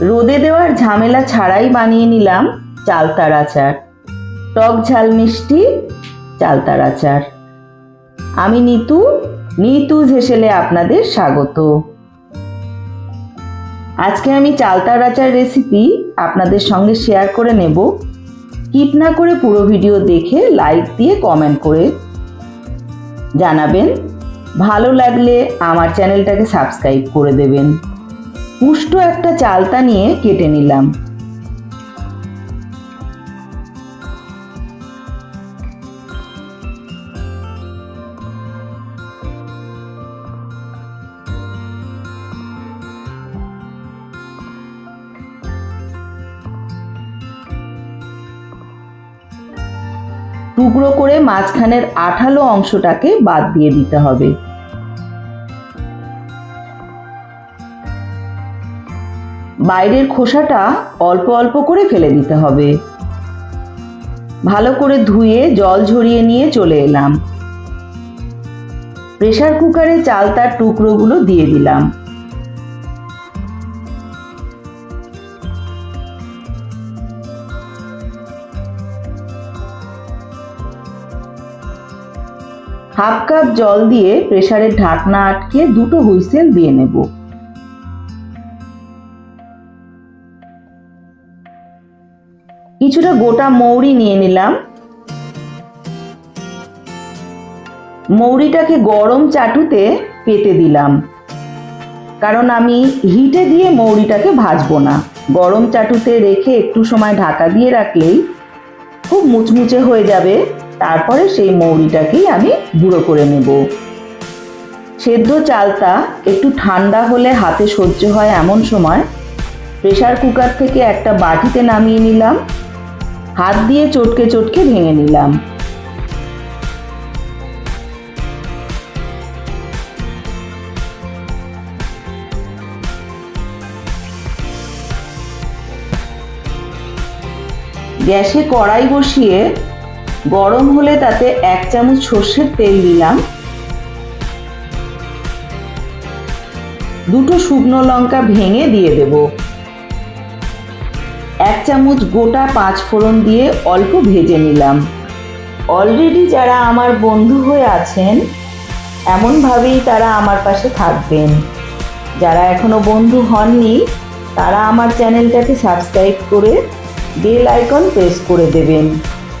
রোদে দেওয়ার ঝামেলা ছাড়াই বানিয়ে নিলাম চালতার আচার। টক ঝাল মিষ্টি চালতার আচার। আমি নিতু নিতু হেসেলে আপনাদের স্বাগত। আজকে আমি চালতার আচার রেসিপি আপনাদের সঙ্গে শেয়ার করে নেব। স্কিপ না করে পুরো ভিডিও দেখে লাইক দিয়ে কমেন্ট করে জানাবেন। ভালো লাগলে আমার চ্যানেলটাকে সাবস্ক্রাইব করে দেবেন। পুষ্ট একটা চালতা নিয়ে কেটে নিলাম। টুকরো করে মাঝখানের আঠালো অংশটাকে বাদ দিয়ে দিতে হবে। বাইরের খোসাটা অল্প অল্প করে ফেলে দিতে হবে। ভালো করে ধুয়ে জল ঝরিয়ে নিয়ে চলে এলাম। প্রেসার কুকারে চাল চালতার টুকরোগুলো দিয়ে দিলাম। হাফ কাপ জল দিয়ে প্রেসারের ঢাকনা আটকে দুটো হুইসেল দিয়ে নেব। কিছুটা গোটা মৌরি নিয়ে নিলাম। মৌরিটাকে গরম চাটুতে পেতে দিলাম। কারণ আমি হিটে দিয়ে মৌরিটাকে ভাজবো না। গরম চাটুতে রেখে একটু সময় ঢাকা দিয়ে রাখলেই খুব মুচমুচে হয়ে যাবে। তারপরে সেই মৌরিটাকেই আমি গুঁড়ো করে নেব। সেদ্ধ চালটা একটু ঠান্ডা হলে হাতে সহ্য হয় এমন সময়। প্রেসার কুকার থেকে একটা বাটিতে নামিয়ে নিলাম। হাত দিয়ে চটকে চটকে ভেঙে নিলাম। গ্যাসে কড়াই বসিয়ে গরম হলে তাতে এক চামচ সর্ষের তেল দিলাম। দুটো শুকনো লঙ্কা ভেঙে দিয়ে দেব। এক চামচ গোটা পাঁচ ফোড়ন দিয়ে অল্প ভেজে নিলাম। অলরেডি যারা আমার বন্ধু হয়ে আছেন, এমনভাবেই তারা আমার পাশে থাকবেন। যারা এখনও বন্ধু হননি, তারা আমার চ্যানেলটাকে সাবস্ক্রাইব করে বেল আইকন প্রেস করে দেবেন।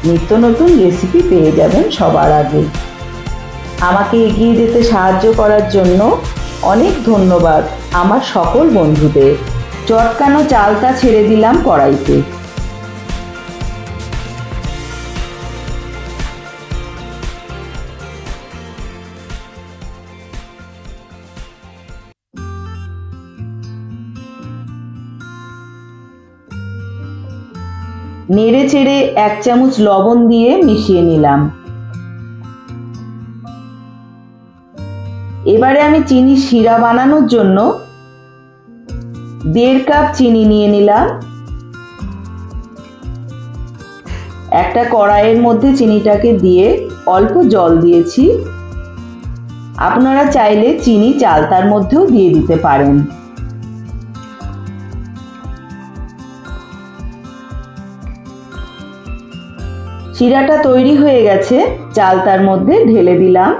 নিত্য নতুন রেসিপি পেয়ে যাবেন সবার আগে। আমাকে এগিয়ে যেতে সাহায্য করার জন্য অনেক ধন্যবাদ আমার সকল বন্ধুদের। চটকানো চালটা ছেড়ে দিলাম কড়াইতে। নেড়ে চেড়ে এক চামচ লবণ দিয়ে মিশিয়ে নিলাম। এবারে আমি চিনি শিরা বানানোর জন্য দেড় কাপ চিনি নিয়ে নিলাম। একটা কড়াইয়ের মধ্যে চিনিটাকে দিয়ে অল্প জল দিয়েছি। আপনারা চাইলে চিনি চালতার মধ্যেও দিয়ে দিতে পারেন। শিরাটা তৈরি হয়ে গেছে চাল তার মধ্যে ঢেলে দিলাম।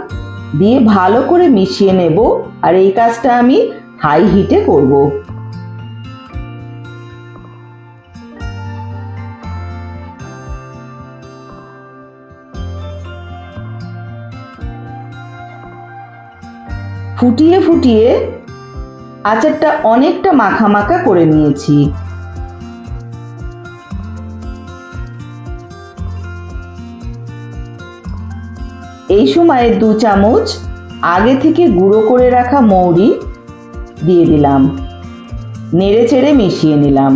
দিয়ে ভালো করে মিশিয়ে নেব। আর এই কাজটা আমি হাই হিটে করব। ফুটিয়ে ফুটিয়ে আচারটা অনেকটা মাখা মাখা করে নিয়েছি। এই সময়ে দু চামচ আগে থেকে গুঁড়ো করে রাখা মৌরি দিয়ে দিলাম। নেড়ে চেড়ে মিশিয়ে নিলাম।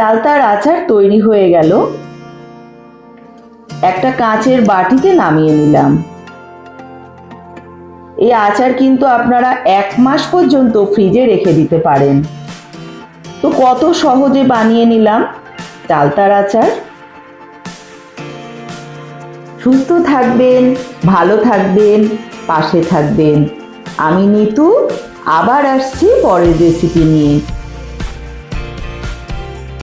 চালতার আচার তৈরি হয়ে গেল। একটা কাঁচের বাটিতে নামিয়ে নিলাম। এই আচার কিন্তু আপনারা এক মাস পর্যন্ত ফ্রিজে রেখে দিতে পারেন। তো কত সহজে বানিয়ে নিলাম চালতার আচার। সুস্থ থাকবেন, ভালো থাকবেন, পাশে থাকবেন। আমি নিতু, আবার আসছি পরের রেসিপি নিয়ে।